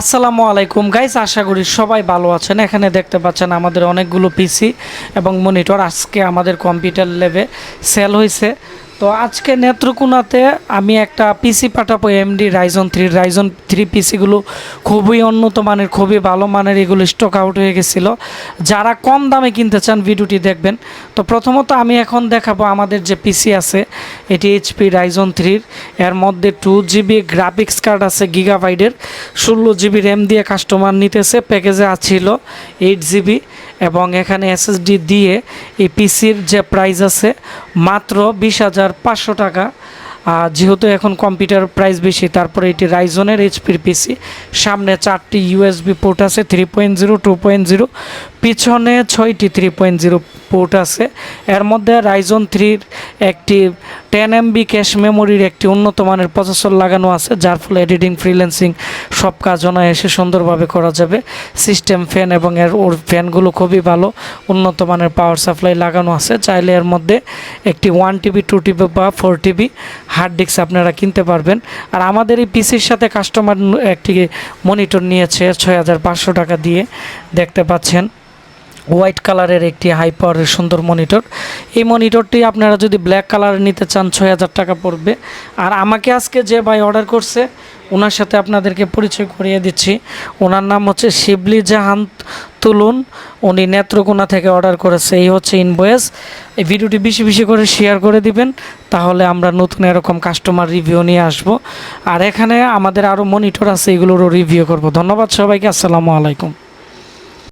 আসসালামু আলাইকুম। গাইস আশা করি সবাই ভালো আছেন। এখানে দেখতে পাচ্ছেন আমাদের অনেকগুলো পিসি এবং মনিটর আজকে আমাদের কম্পিউটার ল্যাবে সেল হয়েছে তো আজকে নেত্রকোনাতে আমি একটা পিসি পাঠাবো AMD Ryzen three Ryzen three পিসিগুলো খুবই উন্নত মানের, খুবই ভালো মানের, এগুলো স্টক আউট হয়ে গেছিল। যারা কম দামে কিনতে চান ভিডিওটি দেখবেন। তো প্রথমত আমি এখন দেখাবো আমাদের যে পিসি আছে, এটি এইচপি রাইজন থ্রির এর মধ্যে টু জিবি গ্রাফিক্স কার্ড আছে গিগাবাইটের ষোলো জিবি র্যাম দিয়ে কাস্টমার নিতেছে প্যাকেজে আছিল এইট জিবি এবং এখানে এসএসডি দিয়ে এই পিসির যে প্রাইস আছে, মাত্র বিশ হাজার পাঁচশো টাকা। যেহেতু এখন কম্পিউটার প্রাইস বেশি, তারপরে এটি রাইজনের এইচপির পিসি সামনে চারটি ইউএসবি পোর্ট আছে three point zero two point zero পিছনে ছয়টি থ্রি পয়েন্ট জিরো পোর্ট আছে। এর মধ্যে রাইজন থ্রির একটি টেন এমবি ক্যাশ মেমোরির একটি উন্নত মানের প্রসেসর লাগানো আছে, যার ফলে এডিটিং ফ্রিল্যান্সিং সব কাজ এসে সুন্দরভাবে করা যাবে। সিস্টেম ফ্যান এবং এর ওর ফ্যানগুলো খুবই ভালো, উন্নত মানের পাওয়ার সাপ্লাই লাগানো আছে। চাইলে এর মধ্যে একটি ওয়ান টিবি টু টিবি বা ফোর টিবি হার্ড ডিস্ক আপনারা কিনতে পারবেন। আর আমাদের এই পিসির সাথে কাস্টমার একটি মনিটর নিয়েছে, ছয় হাজার পাঁচশো টাকা দিয়ে। দেখতে পাচ্ছেন। হোয়াইট কালারের একটি হাই পাওয়ারের সুন্দর মনিটর। এই মনিটরটি আপনারা যদি ব্ল্যাক কালারের নিতে চান, ছয় হাজার টাকা পড়বে। আর আমাকে আজকে যে ভাই অর্ডার করছে, ওনার সাথে আপনাদেরকে পরিচয় করিয়ে দিচ্ছি। ওনার নাম হচ্ছে শিবলি জাহান তুলুন। উনি নেত্রকোনা থেকে অর্ডার করেছে। এই হচ্ছে ইনভয়েস। এই ভিডিওটি বেশি বেশি করে শেয়ার করে দিবেন, তাহলে আমরা নতুন এরকম কাস্টমার রিভিউ নিয়ে আসব। আর এখানে আমাদের আরও মনিটর আছে, এগুলোরও রিভিউ করব। ধন্যবাদ সবাইকে। আসসালামু আলাইকুম।